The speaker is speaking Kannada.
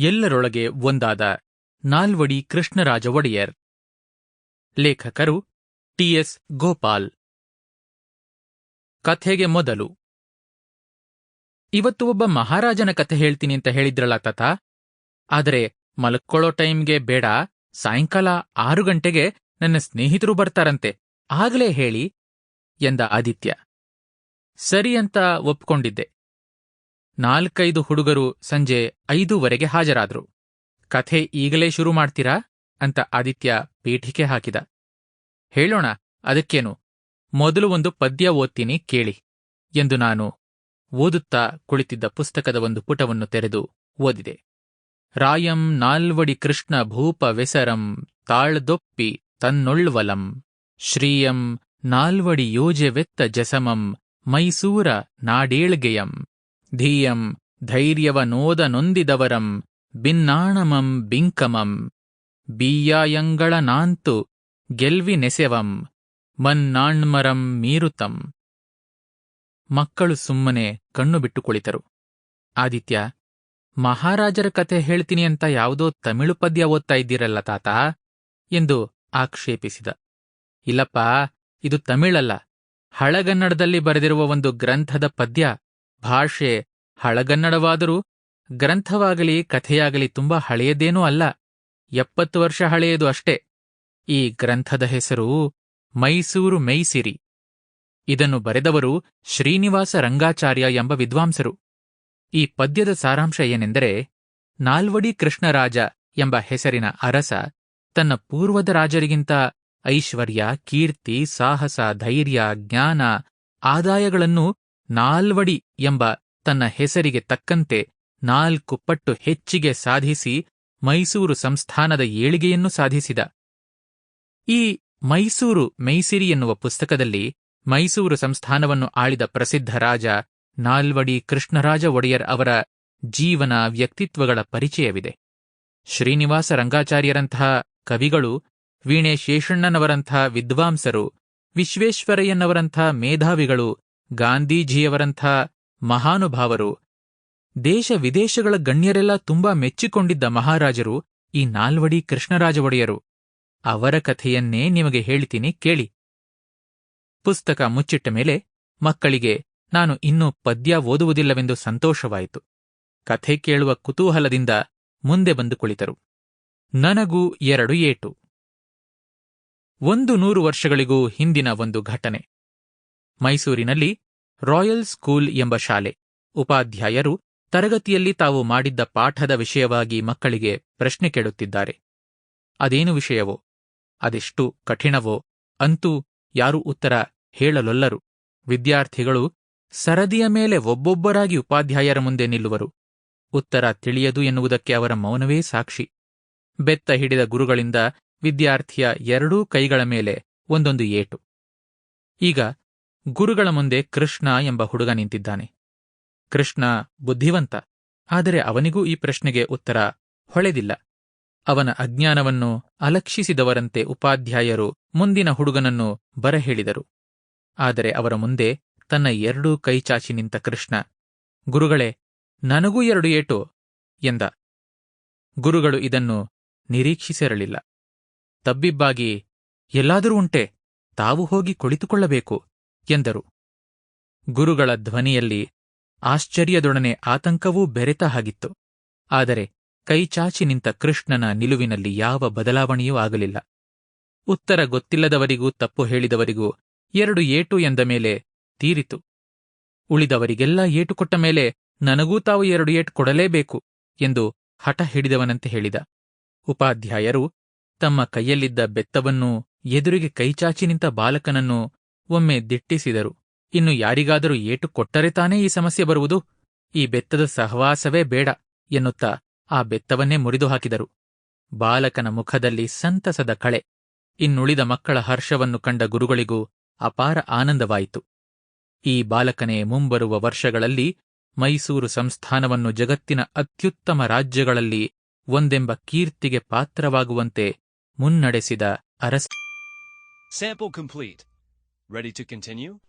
ಎಲ್ಲರೊಳಗೆ ಒಂದಾದ ನಾಲ್ವಡಿ ಕೃಷ್ಣರಾಜ ಒಡೆಯರ್. ಲೇಖಕರು ಟಿಎಸ್ ಗೋಪಾಲ್. ಕಥೆಗೆ ಮೊದಲು. ಇವತ್ತು ಒಬ್ಬ ಮಹಾರಾಜನ ಕಥೆ ಹೇಳ್ತೀನಿ ಅಂತ ಹೇಳಿದ್ರಲ್ಲ ತಾತ ಆದರೆ ಮಲ್ಕೊಳ್ಳೋ ಟೈಮ್ಗೆ ಬೇಡ, ಸಾಯಂಕಾಲ ಆರು ಗಂಟೆಗೆ ನನ್ನ ಸ್ನೇಹಿತರು ಬರ್ತಾರಂತೆ, ಆಗ್ಲೇ ಹೇಳಿ, ಎಂದ ಆದಿತ್ಯ. ಸರಿ ಅಂತ ಒಪ್ಕೊಂಡಿದ್ದೆ. ನಾಲ್ಕೈದು ಹುಡುಗರು ಸಂಜೆ ಐದೂವರೆಗೆ ಹಾಜರಾದ್ರು. ಕಥೆ ಈಗಲೇ ಶುರು ಮಾಡ್ತೀರಾ? ಅಂತ ಆದಿತ್ಯ ಪೀಠಿಕೆ ಹಾಕಿದ. ಹೇಳೋಣ, ಅದಕ್ಕೇನು? ಮೊದಲು ಒಂದು ಪದ್ಯ ಓದ್ತೀನಿ ಕೇಳಿ ಎಂದು ನಾನು ಓದುತ್ತಾ ಕುಳಿತಿದ್ದ ಪುಸ್ತಕದ ಒಂದು ಪುಟವನ್ನು ತೆರೆದು ಓದಿದೆ. ರಾಯಂ ನಾಲ್ವಡಿ ಕೃಷ್ಣ ಭೂಪ ವೆಸರಂ ತಾಳ್ದೊಪ್ಪಿ ತನ್ನೊಳ್ವಲಂ. ಶ್ರೀಯಂ ನಾಲ್ವಡಿ ಯೋಜೆವೆತ್ತ ಜಸಮಂ ಮೈಸೂರ ನಾಡೇಳ್ಗೆಯಂ. ಧೀಯಂ ಧೈರ್ಯವ ನೋದ ನೊಂದಿದವರಂ ಬಿನ್ನಾಣಮಂ ಬಿಂಕಮಂ ಬೀಯಾಯಂಗಳ ನಾಂತು ಗೆಲ್ವಿ ನೆಸೆವಂ ಮನ್ನಾಣ್ಮರಂ ಮೀರುತಂ. ಮಕ್ಕಳು ಸುಮ್ಮನೆ ಕಣ್ಣು ಬಿಟ್ಟು ಕುಳಿತರು. ಆದಿತ್ಯ, ಮಹಾರಾಜರ ಕಥೆ ಹೇಳ್ತೀನಿ ಅಂತ ಯಾವುದೋ ತಮಿಳು ಪದ್ಯ ಓದ್ತಾ ಇದ್ದೀರಲ್ಲ ತಾತ? ಎಂದು ಆಕ್ಷೇಪಿಸಿದ. ಇಲ್ಲಪ್ಪ, ಇದು ತಮಿಳಲ್ಲ. ಹಳಗನ್ನಡದಲ್ಲಿ ಬರೆದಿರುವ ಒಂದು ಗ್ರಂಥದ ಪದ್ಯ ಭಾಷೆ ಹಳಗನ್ನಡವಾದರೂ ಗ್ರಂಥವಾಗಲಿ ಕಥೆಯಾಗಲಿ ತುಂಬಾ ಹಳೆಯದೇನೂ ಅಲ್ಲ. ಎಪ್ಪತ್ತು ವರ್ಷ ಹಳೆಯದು ಅಷ್ಟೇ. ಈ ಗ್ರಂಥದ ಹೆಸರು ಮೈಸೂರು ಮೈಸಿರಿ. ಇದನ್ನು ಬರೆದವರು ಶ್ರೀನಿವಾಸ ರಂಗಾಚಾರ್ಯ ಎಂಬ ವಿದ್ವಾಂಸರು. ಈ ಪದ್ಯದ ಸಾರಾಂಶ ಏನೆಂದರೆ ನಾಲ್ವಡಿ ಕೃಷ್ಣರಾಜ ಎಂಬ ಹೆಸರಿನ ಅರಸ ತನ್ನ ಪೂರ್ವದ ರಾಜರಿಗಿಂತ ಐಶ್ವರ್ಯ, ಕೀರ್ತಿ, ಸಾಹಸ, ಧೈರ್ಯ, ಜ್ಞಾನ, ಆದಾಯಗಳನ್ನು ನಾಲ್ವಡಿ ಎಂಬ ತನ್ನ ಹೆಸರಿಗೆ ತಕ್ಕಂತೆ ನಾಲ್ಕು ಪಟ್ಟು ಹೆಚ್ಚಿಗೆ ಸಾಧಿಸಿ ಮೈಸೂರು ಸಂಸ್ಥಾನದ ಏಳಿಗೆಯನ್ನು ಸಾಧಿಸಿದ. ಈ ಮೈಸೂರು ಮೈಸಿರಿ ಎನ್ನುವ ಪುಸ್ತಕದಲ್ಲಿ ಮೈಸೂರು ಸಂಸ್ಥಾನವನ್ನು ಆಳಿದ ಪ್ರಸಿದ್ಧ ರಾಜ ನಾಲ್ವಡಿ ಕೃಷ್ಣರಾಜ ಒಡೆಯರ್ ಅವರ ಜೀವನ ವ್ಯಕ್ತಿತ್ವಗಳ ಪರಿಚಯವಿದೆ. ಶ್ರೀನಿವಾಸ ರಂಗಾಚಾರ್ಯರಂತಹ ಕವಿಗಳು ವೀಣೆ ಶೇಷಣ್ಣನವರಂಥ ವಿದ್ವಾಂಸರು ವಿಶ್ವೇಶ್ವರಯ್ಯನವರಂಥ ಮೇಧಾವಿಗಳು ಗಾಂಧೀಜಿಯವರಂಥ ಮಹಾನುಭಾವರು, ದೇಶ ವಿದೇಶಗಳ ಗಣ್ಯರೆಲ್ಲ ತುಂಬಾ ಮೆಚ್ಚಿಕೊಂಡಿದ್ದ ಮಹಾರಾಜರು ಈ ನಾಲ್ವಡಿ ಕೃಷ್ಣರಾಜ ಒಡೆಯರು ಅವರ ಕಥೆಯನ್ನೇ ನಿಮಗೆ ಹೇಳ್ತೀನಿ ಕೇಳಿ. ಪುಸ್ತಕ ಮುಚ್ಚಿಟ್ಟ ಮೇಲೆ, ಮಕ್ಕಳಿಗೆ ನಾನು ಇನ್ನೂ ಪದ್ಯ ಓದುವುದಿಲ್ಲವೆಂದು ಸಂತೋಷವಾಯಿತು. ಕಥೆ ಕೇಳುವ ಕುತೂಹಲದಿಂದ ಮುಂದೆ ಬಂದು ಕುಳಿತರು. ನನಗೂ ಎರಡು ಏಟು. ಒಂದು ನೂರು ವರ್ಷಗಳಿಗೂ ಹಿಂದಿನ ಒಂದು ಘಟನೆ. ಮೈಸೂರಿನಲ್ಲಿ ರಾಯಲ್ ಸ್ಕೂಲ್ ಎಂಬ ಶಾಲೆ. ಉಪಾಧ್ಯಾಯರು ತರಗತಿಯಲ್ಲಿ ತಾವು ಮಾಡಿದ್ದ ಪಾಠದ ವಿಷಯವಾಗಿ ಮಕ್ಕಳಿಗೆ ಪ್ರಶ್ನೆ ಕೇಳುತ್ತಿದ್ದಾರೆ. ಅದೇನು ವಿಷಯವೋ? ಅದೆಷ್ಟು ಕಠಿಣವೋ? ಅಂತೂ ಯಾರೂ ಉತ್ತರ ಹೇಳಲೊಲ್ಲರು. ವಿದ್ಯಾರ್ಥಿಗಳು ಸರದಿಯ ಮೇಲೆ ಒಬ್ಬೊಬ್ಬರಾಗಿ ಉಪಾಧ್ಯಾಯರ ಮುಂದೆ ನಿಲ್ಲುವರು. ಉತ್ತರ ತಿಳಿಯದು ಎನ್ನುವುದಕ್ಕೆ ಅವರ ಮೌನವೇ ಸಾಕ್ಷಿ. ಬೆತ್ತ ಹಿಡಿದ ಗುರುಗಳಿಂದ ವಿದ್ಯಾರ್ಥಿಯ ಎರಡೂ ಕೈಗಳ ಮೇಲೆ ಒಂದೊಂದು ಏಟು. ಈಗ ಗುರುಗಳ ಮುಂದೆ ಕೃಷ್ಣ ಎಂಬ ಹುಡುಗ ನಿಂತಿದ್ದಾನೆ. ಕೃಷ್ಣ ಬುದ್ಧಿವಂತ, ಆದರೆ ಅವನಿಗೂ ಈ ಪ್ರಶ್ನೆಗೆ ಉತ್ತರ ಹೊಳೆದಿಲ್ಲ. ಅವನ ಅಜ್ಞಾನವನ್ನು ಅಲಕ್ಷಿಸಿದವರಂತೆ ಉಪಾಧ್ಯಾಯರು ಮುಂದಿನ ಹುಡುಗನನ್ನು ಬರಹೇಳಿದರು. ಆದರೆ ಅವರ ಮುಂದೆ ತನ್ನ ಎರಡೂ ಕೈಚಾಚಿ ನಿಂತ ಕೃಷ್ಣ, ಗುರುಗಳೇ, ನನಗೂ ಎರಡು ಏಟು ಎಂದ. ಗುರುಗಳು ಇದನ್ನು ನಿರೀಕ್ಷಿಸಿರಲಿಲ್ಲ. ತಬ್ಬಿಬ್ಬಾಗಿ, ಎಲ್ಲಾದರೂ ಉಂಟೆ, ತಾವು ಹೋಗಿ ಕುಳಿತುಕೊಳ್ಳಬೇಕು ಎಂದರು. ಗುರುಗಳ ಧ್ವನಿಯಲ್ಲಿ ಆಶ್ಚರ್ಯದೊಡನೆ ಆತಂಕವೂ ಬೆರೆತ ಹಾಗಿತ್ತು. ಆದರೆ ಕೈಚಾಚಿ ನಿಂತ ಕೃಷ್ಣನ ನಿಲುವಿನಲ್ಲಿ ಯಾವ ಬದಲಾವಣೆಯೂ ಆಗಲಿಲ್ಲ. ಉತ್ತರ ಗೊತ್ತಿಲ್ಲದವರಿಗೂ, ತಪ್ಪು ಹೇಳಿದವರಿಗೂ ಎರಡು ಏಟು ಎಂದ ಮೇಲೆ ತೀರಿತು. ಉಳಿದವರಿಗೆಲ್ಲ ಏಟು ಕೊಟ್ಟ ಮೇಲೆ ನನಗೂ ತಾವು ಎರಡು ಏಟು ಕೊಡಲೇಬೇಕು ಎಂದು ಹಠ ಹಿಡಿದವನಂತೆ ಹೇಳಿದ. ಉಪಾಧ್ಯಾಯರು ತಮ್ಮ ಕೈಯಲ್ಲಿದ್ದ ಬೆತ್ತವನ್ನೂ ಎದುರಿಗೆ ಕೈಚಾಚಿ ನಿಂತ ಬಾಲಕನನ್ನು ಒಮ್ಮೆ ದಿಟ್ಟಿಸಿದರು. ಇನ್ನು ಯಾರಿಗಾದರೂ ಏಟು ಕೊಟ್ಟರೆ ತಾನೇ ಈ ಸಮಸ್ಯೆ ಬರುವುದು? ಈ ಬೆತ್ತದ ಸಹವಾಸವೇ ಬೇಡ, ಎನ್ನುತ್ತಾ ಆ ಬೆತ್ತವನ್ನೇ ಮುರಿದು ಹಾಕಿದರು ಬಾಲಕನ ಮುಖದಲ್ಲಿ ಸಂತಸದ ಕಳೆ. ಇನ್ನುಳಿದ ಮಕ್ಕಳ ಹರ್ಷವನ್ನು ಕಂಡ ಗುರುಗಳಿಗೂ ಅಪಾರ ಆನಂದವಾಯಿತು. ಈ ಬಾಲಕನೇ ಮುಂಬರುವ ವರ್ಷಗಳಲ್ಲಿ ಮೈಸೂರು ಸಂಸ್ಥಾನವನ್ನು ಜಗತ್ತಿನ ಅತ್ಯುತ್ತಮ ರಾಜ್ಯಗಳಲ್ಲಿ ಒಂದೆಂಬ ಕೀರ್ತಿಗೆ ಪಾತ್ರವಾಗುವಂತೆ ಮುನ್ನಡೆಸಿದ ಅರಸ. Ready to continue?